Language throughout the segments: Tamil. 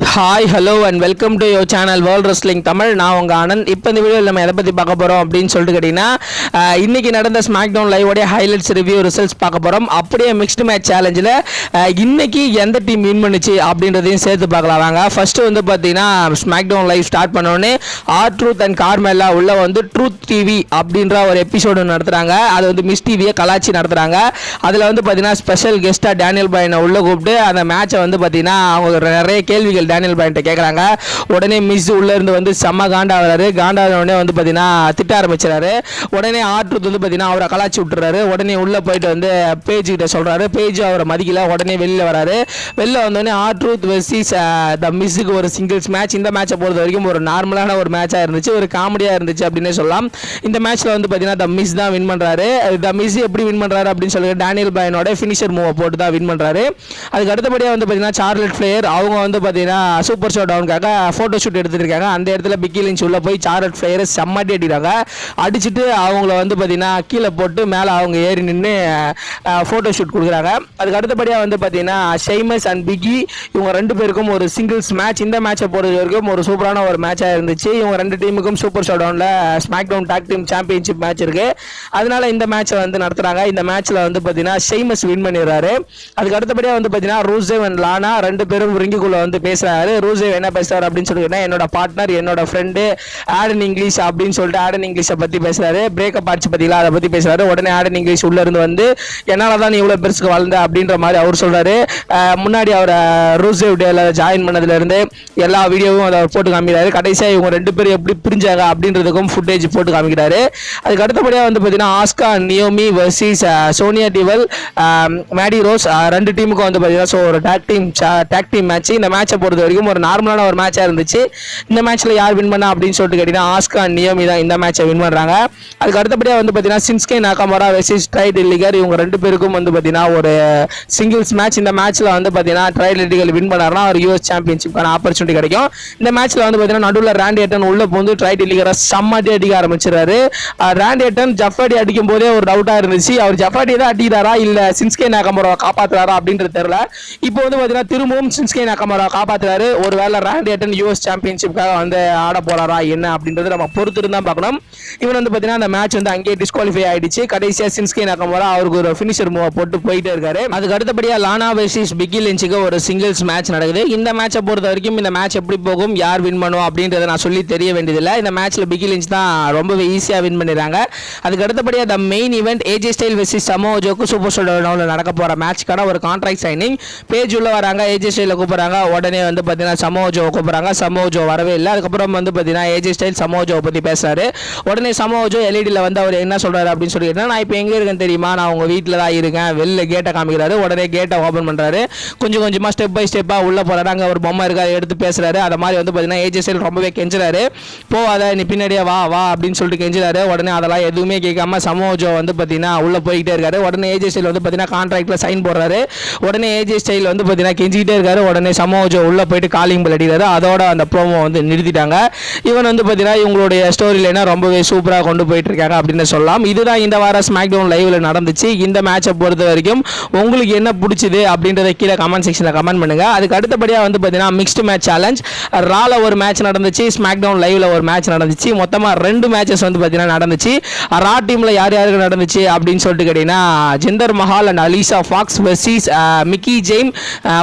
hi hello and welcome to your channel world wrestling Tamil நான் உங்கள் ஆனந்த் இப்போ இந்த வீடியோவில் நம்ம எதை பற்றி பார்க்க போகிறோம் அப்படின்னு சொல்லிட்டு கேட்டிங்கன்னா இன்றைக்கி நடந்த ஸ்மாக் டவுன் லைவோடைய ஹைலைட்ஸ் ரிவ்யூ ரிசல்ட்ஸ் பார்க்க போகிறோம் அப்படியே மிக்ஸ்டு மேட்ச் சேலஞ்சில் இன்றைக்கி எந்த டீம் வின் பண்ணுச்சு அப்படின்றதையும் சேர்த்து பார்க்கலாம். வாங்க ஃபஸ்ட்டு வந்து பார்த்தீங்கன்னா ஸ்மாக் டவுன் லைவ் ஸ்டார்ட் பண்ணோடனே ஆர் ட்ரூத் அண்ட் கார்மெல்லா உள்ள வந்து ட்ரூத் டிவி அப்படின்ற ஒரு எபிசோடு நடத்துகிறாங்க அது வந்து மிஸ் டிவியை கலாச்சி நடத்துகிறாங்க அதில் வந்து பார்த்தீங்கன்னா ஸ்பெஷல் கெஸ்ட்டாக டேனியல் பாயினை உள்ளே கூப்பிட்டு அந்த மேட்சை வந்து பார்த்தீங்கன்னா அவங்க நிறைய கேள்விகள் டேனியல் பாயின்ட்ட கேட்குறாங்க உடனே மிஸ் உள்ளே இருந்து வந்து செம்ம காண்டாகிறாரு காண்டான உடனே வந்து பார்த்தீங்கன்னா திட்ட ஆரம்பிச்சிடறாரு. உடனே ஆட்ருத் வந்து பார்த்தீங்கன்னா அவரை கலாச்சி விட்டுறாரு. உடனே உள்ளே போயிட்டு வந்து பேஜ் சொல்கிறாரு பேஜ் அவரை மதிக்கல. உடனே வெளியில் வராரு. வெளில வந்தோடனே ஆட்ருத் வெர்சிஸ் த மிஸ்ஸுக்கு ஒரு சிங்கிள்ஸ் மேட்ச் இந்த மேட்சை பொறுத்த வரைக்கும் ஒரு நார்மலான ஒரு மேட்சாக இருந்துச்சு. ஒரு காமெடியாக இருந்துச்சு அப்படின்னே சொல்லலாம். இந்த மேட்ச்சில் வந்து பார்த்தீங்கன்னா த மிஸ் தான் வின் பண்ணுறாரு த மிஸ் எப்படி வின் பண்ணுறாரு அப்படின்னு சொல்லி டேனியல் பாயனோட ஃபினிஷர் மூவை போட்டு தான் வின் பண்ணுறாரு அதுக்கு அடுத்தபடியாக வந்து பார்த்தீங்கன்னா சார்லட் ஃபிளேயர் அவங்க வந்து பார்த்தீங்கன்னா சூப்பர் ஷோ டவுனுக்காக ஃபோட்டோ ஷூட் எடுத்துருக்காங்க இருக்காங்க அந்த இடத்துல பிக்கி லிஞ்ச் உள்ளே போய் சார்லட் ஃபிளேயரை செம்மாட்டி அடிக்கிறாங்க. அடிச்சுட்டு அவங்கள வந்து பார்த்தீங்கன்னா கீழே போட்டு மேலே அவங்க ஏறி நின்று ஃபோட்டோ ஷூட் கொடுக்குறாங்க. அதுக்கு அடுத்தபடியாக வந்து பார்த்தீங்கன்னா ஷெய்மஸ் அண்ட் பிக்கி இவங்க ரெண்டு பேருக்கும் ஒரு சிங்கிள்ஸ் மேட்ச் இந்த மேட்சை பொறுத்த வரைக்கும் ஒரு சூப்பரான ஒரு மேட்சாக இருந்துச்சு. இவங்க ரெண்டு டீமுக்கும் சூப்பர் ஷோ டவுனில் smack down tag team championship match இருக்கு. அதனால இந்த மேட்சை வந்து நடத்துகிறாங்க இந்த மேட்ச்சில் வந்து பார்த்தீங்கன்னா ஷெய்மஸ் வின் பண்ணிடுறாரு. அதுக்கு அடுத்தபடியாக வந்து பார்த்தீங்கன்னா ரூசேவ் அண்ட் லானா ரெண்டு பேரும் ரிங்குக்குள்ளே வந்து பேசுறாரு. ரூசேவ் என்ன பேசுறாரு அப்படின்னு சொல்லிட்டு என்னோட பார்ட்னர் என்னோட ஃப்ரெண்டு ஆடன் இங்கிலீஷ் அப்படின்னு சொல்லிட்டு ஆடன் இங்கிலீஷை பத்தி பேசுறாரு. பிரேக்கப் ஆச்சு பத்திங்களா? அதை பத்தி பேசுறாரு. உடனே ஆடன் இங்கிலீஷ் உள்ள இருந்து வந்து என்னால தான் நீ இவ்வளவு பெருசுக்கு வளர்ந்த அப்படின்ற மாதிரி அவர் சொல்றாரு. முன்னாடி அவர் ரூசேவ் டேல ஜாயின் பண்ணதுல இருந்து எல்லா வீடியோவும் அதை போட்டு காமிக்கிறாரு. கடைசியா இவங்க ரெண்டு பேரும் எப்படி பிரிஞ்சாங்க அப்படின்றதுக்கும் ஃபுட்டேஜ் போட்டு காமிக்கிறாரு. அதுக்கு அடுத்தபடியாக வந்து பார்த்தீங்கன்னா Asuka Naomi versus Sonya Deville Mandy Rose ரெண்டு டீமுக்கும் வந்து பார்த்தீங்கன்னா ஸோ ஒரு tag team tag team match இந்த மேட்சை பொறுத்த வரைக்கும் ஒரு நார்மலான ஒரு மேட்சாக இருந்துச்சு. இந்த மேட்ச்சில் யார் வின் பண்ணா அப்படின்னு சொல்லிட்டு கேட்டிங்கன்னா ஆஸ்கா நியோமி தான் இந்த மேட்சை வின் பண்ணுறாங்க அதுக்கு அடுத்தபடியாக வந்து பார்த்தீங்கன்னா சின்ஸ்கே நாகாமரா வெசிஸ் ட்ரைட் டெல்லிகர் இவங்க ரெண்டு பேருக்கும் வந்து பார்த்தீங்கன்னா ஒரு சிங்கிள்ஸ் மேட்ச் இந்த மேட்ச்சில் வந்து பார்த்தீங்கன்னா ட்ரை இல்லிகர் வின் பண்ணாருன்னா ஒரு யூஎஸ் சாம்பியன்ஷிப்பான ஆப்பர்ச்சுனிட்டி கிடைக்கும். இந்த மேட்ச்சில் வந்து பார்த்தீங்கன்னா நடுவில் ராண்டி ஏட்டன் உள்ள போந்து ட்ரைட் டெல்லிகரை செம்மட்டி அடிக்க ஆரம்பிச்சிடறாரு. ராண்டி ஏட்டன் ஜஃபாடி அடிக்கும் போதே ஒரு டவுட்டாக இருந்துச்சு. அவர் ஜஃபாடி தான் அடிக்கிறாரா? இல்லை சின்ஸ்கே நாகமராவை காப்பாற்றுறாரா அப்படின்றது தெரியல. இப்போ வந்து பார்த்தீங்கன்னா திரும்பவும் சின்ஸ்கே காப்பாற்ற காப்பாற்றுறாரு ஒருவேளை ராண்டி அட்டன் யூஎஸ் சாம்பியன்ஷிப்காக வந்து ஆட போறாரா என்ன அப்படின்றது நம்ம பொறுத்து இருந்தால் பார்க்கணும். இவன் வந்து பார்த்தீங்கன்னா அந்த மேட்ச் வந்து அங்கேயே டிஸ்குவாலிஃபை ஆயிடுச்சு. கடைசியாக சின்ஸ்கே நாகமரா அவருக்கு ஒரு ஃபினிஷர் மூவ் போட்டு போயிட்டே இருக்காரு. அதுக்கு அடுத்தபடியாக லானா வெர்சிஸ் பிக்கி லென்ச்சுக்கு ஒரு சிங்கிள்ஸ் மேட்ச் நடக்குது. இந்த மேட்சை பொறுத்த வரைக்கும் இந்த மேட்ச் எப்படி போகும் யார் வின் பண்ணுவோம் அப்படின்றத நான் சொல்லி தெரிய வேண்டியதில்லை. இந்த மேட்ச்ல பிக்கி லென்ச் தான் ரொம்பவே ஈஸியாக வின் பண்ணிடுறாங்க. அதுக்கு அடுத்தபடியாக the main event AJ Styles versus சமோஜோக்கு super store நடக்க போகிற மேட்ச்க்கான ஒரு கான்ட்ராக்ட் சைனிங் பேஜ் உள்ள வராங்க. ஏஜே ஸ்டைலில் கூப்பிட்றாங்க. உடனே வந்து பார்த்தீங்கன்னா சமோஜோ கூப்பிட்றாங்க. சமோஜோ வரவே இல்லை. அதுக்கப்புறம் வந்து பார்த்தீங்கன்னா ஏஜே ஸ்டைல் சமோஜோவை பற்றி பேசுறாரு. உடனே சமோஜோ எல்இடியில் வந்து அவர் என்ன சொல்கிறாரு அப்படின்னு சொல்லிட்டு நான் இப்போ எங்கே இருக்கேன் தெரியுமா? நான் உங்கள் வீட்டில் தான் இருக்கேன். வெளில கேட்டை காமிக்கிறாரு. உடனே கேட்டை ஓப்பன் பண்ணுறாரு கொஞ்சம் கொஞ்சமாக ஸ்டெப் பை ஸ்டெப்பாக உள்ளே போகிறாரு அங்கே ஒரு பொம்மை இருக்காரு எடுத்து பேசுகிறாரு அதை மாதிரி வந்து பார்த்தீங்கன்னா ஏஜே ஸ்டைல் ரொம்பவே கெஞ்சுறாரு. போவாத நீ பின்னாடியே வா வா அப்படின்னு சொல்லிட்டு கெஞ்சுறாரு. உடனே அதெல்லாம் எதுவுமே கேட்காம சமோஜோ வந்து பார்த்தீங்கன்னா உள்ளே போய்கிட்டே இருக்காரு. உடனே ஏஜே ஸ்டைல் வந்து பார்த்தீங்கன்னா கான்ட்ராக்டில் சைன் போடுறாரு. உடனே ஏஜே ஸ்டைல் வந்து பார்த்தீங்கன்னா கெஞ்சிக்கிட்டே இருக்காரு. உடனே சமோஜோ உள்ள உள்ளே போயிட்டு காலிங் பில் அடிக்கிறாரு அதோட அந்த ப்ரோமோ வந்து நிறுத்திட்டாங்க. இவன் வந்து பார்த்தீங்கன்னா இவங்களுடைய ஸ்டோரி லைனா ரொம்பவே சூப்பராக கொண்டு போயிட்டு இருக்காங்க அப்படின்னு சொல்லலாம். இதுதான் இந்த வாரம் ஸ்மாக் டவுன் லைவில் நடந்துச்சு. இந்த மேட்சை பொறுத்த வரைக்கும் உங்களுக்கு என்ன பிடிச்சது அப்படின்றத கீழே கமெண்ட் செக்ஷனில் கமெண்ட் பண்ணுங்கள் அதுக்கு அடுத்தபடியாக வந்து பார்த்தீங்கன்னா மிக்ஸ்டு மேட்ச் சேலஞ்ச் ரால ஒரு மேட்ச் நடந்துச்சு ஸ்மாக் டவுன் லைவில் ஒரு மேட்ச் நடந்துச்சு. மொத்தமாக ரெண்டு மேட்சஸ் வந்து பார்த்தீங்கன்னா நடந்துச்சு. ரா டீமில் யார் யாருக்கு நடந்துச்சு அப்படின்னு சொல்லிட்டு கேட்டிங்கன்னா Jinder Mahal and Alicia Fox versus Mickie James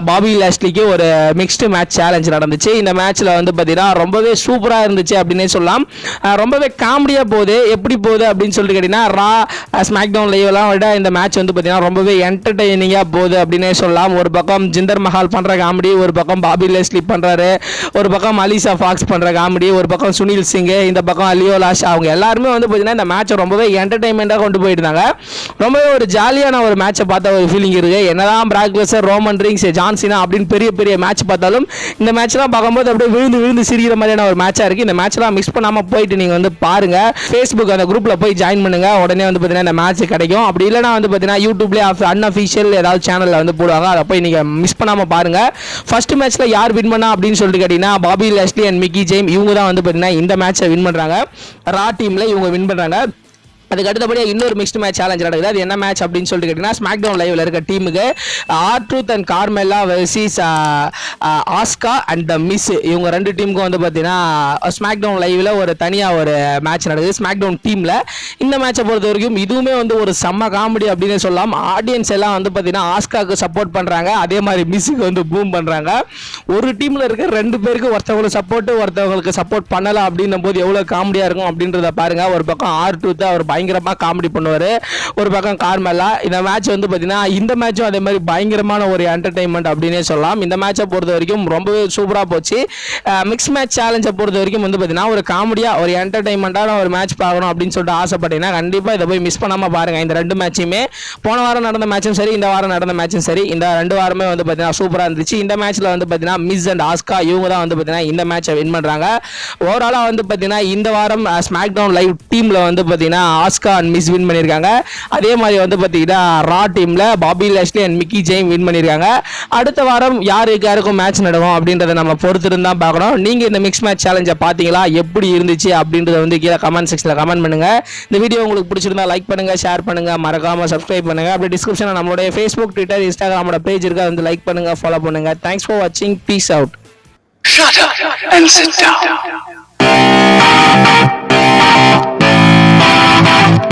Bobby லாஸ்லிக்கு ஒரு மிக்ஸ்டு மேட்ச் சேலஞ்ச் நடந்துச்சு. இந்த மேட்ச்சில் வந்து பார்த்தீங்கன்னா ரொம்பவே சூப்பராக இருந்துச்சு அப்படின்னே சொல்லலாம். ரொம்பவே காமெடியாக போகுது. எப்படி போகுது அப்படின்னு சொல்லிட்டு கேட்டிங்கன்னா ரா ஸ்மாக் டவுன் லைவ்லாம் விட இந்த மேட்ச் வந்து பார்த்தீங்கன்னா ரொம்பவே என்டர்டெய்னிங்காக போகுது அப்படின்னே சொல்லலாம். ஒரு பக்கம் ஜிந்தர் மஹால் பண்ணுற காமெடி ஒரு பக்கம் பாபி லெஸ்லி பண்ணுறாரு ஒரு பக்கம் அலிசா ஃபாக்ஸ் பண்ணுற காமெடி ஒரு பக்கம் சுனில் சிங் இந்த பக்கம் அலியோ லாஷ் அவங்க எல்லாருமே வந்து பார்த்தீங்கன்னா இந்த மேட்ச் ரொம்பவே என்டர்டைன்மெண்ட்டாக கொண்டு போயிருந்தாங்க ரொம்பவே ஒரு ஜாலியான ஒரு மேட்சை பார்த்த ஒரு ஃபீலிங் இருக்குது என்னதான் பிராக் ரோமன் ரிங்ஸ் ஜான்சினா அப்படின்னு பெரிய பெரிய மேட்ச் பார்த்தாலும் இருந்தாலும் இந்த மேட்ச்லாம் பார்க்கும்போது அப்படியே விழுந்து விழுந்து சிரிக்கிற மாதிரியான ஒரு மேட்சாக இருக்குது இந்த மேட்ச்லாம் மிஸ் பண்ணாமல் போயிட்டு நீங்கள் வந்து பாருங்கள் ஃபேஸ்புக் அந்த குரூப்பில் போய் ஜாயின் பண்ணுங்கள் உடனே வந்து பார்த்தீங்கன்னா இந்த மேட்ச் கிடைக்கும். அப்படி இல்லைனா வந்து பார்த்தீங்கன்னா யூடியூப்லேயே அன்அஃபிஷியல் ஏதாவது சேனலில் வந்து போடுவாங்க. அதை போய் நீங்கள் மிஸ் பண்ணாமல் பாருங்கள் ஃபர்ஸ்ட் மேட்ச்சில் யார் வின் பண்ணா அப்படின்னு சொல்லிட்டு கேட்டிங்கன்னா Bobby Lashley and Mickie James இவங்க தான் வந்து பார்த்தீங்கன்னா இந்த மேட்ச்சை வின் பண்ணுறாங்க ரா டீமில் இவங்க வின் பண்ணுறாங்க அதுக்கு அடுத்தபடியாக இன்னொரு மிக்ஸ்டு மேட்ச் சேலஞ்ச் நடக்குது. அது என்ன மேட்ச் அப்படின்னு சொல்லிட்டு கேட்டிங்கன்னா ஸ்மாக் டவுன் லைவில் இருக்க டீமுக்கு R Truth and Carmella versus Asuka and the Miz இவங்க ரெண்டு டீமுக்கும் வந்து பார்த்தீங்கன்னா ஸ்மாக் டவுன் லைவ்ல ஒரு தனியாக ஒரு மேட்ச் நடக்குது. ஸ்மாக் டவுன் டீமில் இந்த மேட்சை பொறுத்த வரைக்கும் இதுவுமே வந்து ஒரு செம்ம காமெடி அப்படின்னு சொல்லலாம். ஆடியன்ஸ் எல்லாம் வந்து பார்த்தீங்கன்னா ஆஸ்காவுக்கு சப்போர்ட் பண்ணுறாங்க அதே மாதிரி மிஸ்ஸுக்கு வந்து பூம் பண்ணுறாங்க ஒரு டீமில் இருக்க ரெண்டு பேருக்கு ஒருத்தவங்களுக்கு சப்போர்ட்டு ஒருத்தவங்களுக்கு சப்போர்ட் பண்ணலாம் அப்படின்னும் போது எவ்வளோ காமெடியாக இருக்கும் அப்படின்றத பாருங்க. ஒரு பக்கம் ஆர் டூ அவர் பயங்கரமாக காமெடி பண்ணுவார். ஒரு பக்கம் கார்மெல்லா இந்த மேட்ச் வந்து பார்த்தீங்கன்னா இந்த மேட்சும் அதே மாதிரி பயங்கரமான ஒரு என்டர்டைன்மெண்ட் அப்படின்னே சொல்லலாம். இந்த மேட்சை பொறுத்த வரைக்கும் ரொம்பவே சூப்பராக போச்சு. மிக்ஸ் மேட்ச் சேலஞ்சை பொறுத்த வரைக்கும் வந்து பார்த்தீங்கன்னா ஒரு காமெடியாக ஒரு என்டர்டைன்மெண்ட்டான ஒரு மேட்ச் பார்க்கணும் அப்படின்னு சொல்லிட்டு ஆசைப்பட்டீங்கன்னா கண்டிப்பாக இதை போய் மிஸ் பண்ணாமல் பாருங்கள் இந்த ரெண்டு மேட்சுமே போன வாரம் நடந்த மேட்சும் சரி இந்த வாரம் நடந்த மேட்சும் சரி. இந்த ரெண்டு வாரமே வந்து பார்த்தீங்கன்னா சூப்பராக இருந்துச்சு. இந்த மேட்ச்சில் வந்து பார்த்தீங்கன்னா மிஸ் அண்ட் ஆஸ்கா இவங்க தான் வந்து பார்த்தீங்கன்னா இந்த மேட்சை வின் பண்ணுறாங்க ஓவராலாக வந்து பார்த்தீங்கன்னா இந்த வாரம் ஸ்மாக் டவுன் லைவ் டீமில் வந்து பார்த்தீங்கன்னா ஆஸ்கா அண்ட் மிஸ் வின் பண்ணியிருக்காங்க. அதே மாதிரி வந்து பார்த்தீங்கன்னா ரா டீமில் Bobby Lashley and Mickie James win பண்ணியிருக்காங்க. அடுத்த வாரம் யாருக்கு யாருக்கும் மேட்ச் நடக்கும் அப்படின்றத நம்ம பொறுத்திருந்து தான் பார்க்கணும். நீங்கள் இந்த மிக்ஸ் மேட்ச் சேலஞ்சை பார்த்தீங்களா? எப்படி இருந்துச்சு அப்படின்றத வந்து கீழே கமெண்ட் செக்ஷனில் கமெண்ட் பண்ணுங்கள் இந்த வீடியோ உங்களுக்கு பிடிச்சிருந்தா லைக் பண்ணுங்கள் ஷேர் பண்ணுங்கள் மறக்காமல் சப்ஸ்கிரைப் பண்ணுங்கள் அப்படி டிஸ்கிரிப்ஷனில் நம்மளுடைய ஃபேஸ்புக் ட்விட்டர் இன்ஸ்டாகிராமோட பேஜ் இருக்கா வந்து லைக் பண்ணுங்கள் ஃபாலோ பண்ணுங்கள் தேங்க்ஸ் ஃபார் வாட்சிங் peace out Shut up and sit down. Thank you.